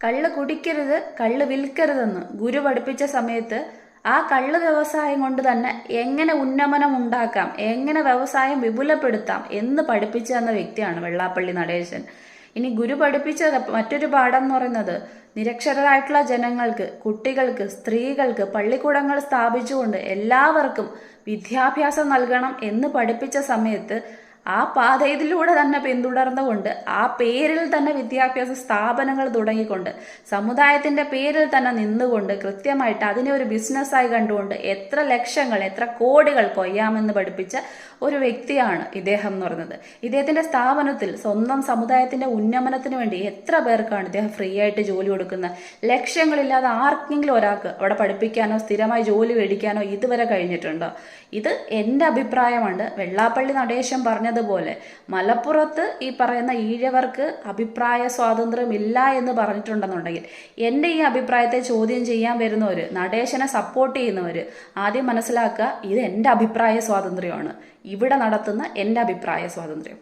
കള്ള് കുടിക്കരുത് കള്ള് വിൽക്കരുതെന്ന് ഗുരു പഠിപ്പിച്ച സമയത്ത് ആ കള്ള് വ്യവസായം കൊണ്ട് തന്നെ എങ്ങനെ ഉന്നമനം ഉണ്ടാക്കാം എങ്ങനെ വ്യവസായം വിപുലപ്പെടുത്താം എന്ന് പഠിപ്പിച്ചു തന്ന വ്യക്തിയാണ് വെള്ളാപ്പള്ളി നടേശൻ. ഇനി ഗുരു പഠിപ്പിച്ച മറ്റൊരു പാഠം എന്ന് പറയുന്നത് നിരക്ഷരരായിട്ടുള്ള ജനങ്ങൾക്ക് കുട്ടികൾക്ക് സ്ത്രീകൾക്ക് പള്ളിക്കൂടങ്ങൾ സ്ഥാപിച്ചുകൊണ്ട് എല്ലാവർക്കും വിദ്യാഭ്യാസം നൽകണം എന്ന് പഠിപ്പിച്ച സമയത്ത് ആ പാതയിലൂടെ തന്നെ പിന്തുടർന്നുകൊണ്ട് ആ പേരിൽ തന്നെ വിദ്യാഭ്യാസ സ്ഥാപനങ്ങൾ തുടങ്ങിക്കൊണ്ട് സമുദായത്തിന്റെ പേരിൽ തന്നെ നിന്നുകൊണ്ട് കൃത്യമായിട്ട് അതിനെ ഒരു ബിസിനസ്സായി കണ്ടുകൊണ്ട് എത്ര ലക്ഷങ്ങൾ എത്ര കോടികൾ കൊയ്യാമെന്ന് പഠിപ്പിച്ച ഒരു വ്യക്തിയാണ് ഇദ്ദേഹം എന്ന് പറയുന്നത്. ഇദ്ദേഹത്തിന്റെ സ്ഥാപനത്തിൽ സ്വന്തം സമുദായത്തിന്റെ ഉന്നമനത്തിന് വേണ്ടി എത്ര പേർക്കാണ് ഇദ്ദേഹം ഫ്രീ ആയിട്ട് ജോലി കൊടുക്കുന്നത്? ലക്ഷ്യങ്ങളില്ലാതെ ആർക്കെങ്കിലും ഒരാൾക്ക് അവിടെ പഠിപ്പിക്കാനോ സ്ഥിരമായി ജോലി മേടിക്കാനോ ഇതുവരെ കഴിഞ്ഞിട്ടുണ്ടോ? ഇത് എന്റെ അഭിപ്രായമാണ്. വെള്ളാപ്പള്ളി നടേശൻ പറഞ്ഞതുപോലെ മലപ്പുറത്ത് ഈ പറയുന്ന ഈഴവർക്ക് അഭിപ്രായ സ്വാതന്ത്ര്യം ഇല്ല എന്ന് പറഞ്ഞിട്ടുണ്ടെന്നുണ്ടെങ്കിൽ എന്റെ ഈ അഭിപ്രായത്തെ ചോദ്യം ചെയ്യാൻ വരുന്നവർ നടേശനെ സപ്പോർട്ട് ചെയ്യുന്നവർ ആദ്യം മനസ്സിലാക്കുക ഇത് എന്റെ അഭിപ്രായ സ്വാതന്ത്ര്യമാണ്. ഇവിടെ നടത്തുന്ന എന്റെ അഭിപ്രായ സ്വാതന്ത്ര്യം.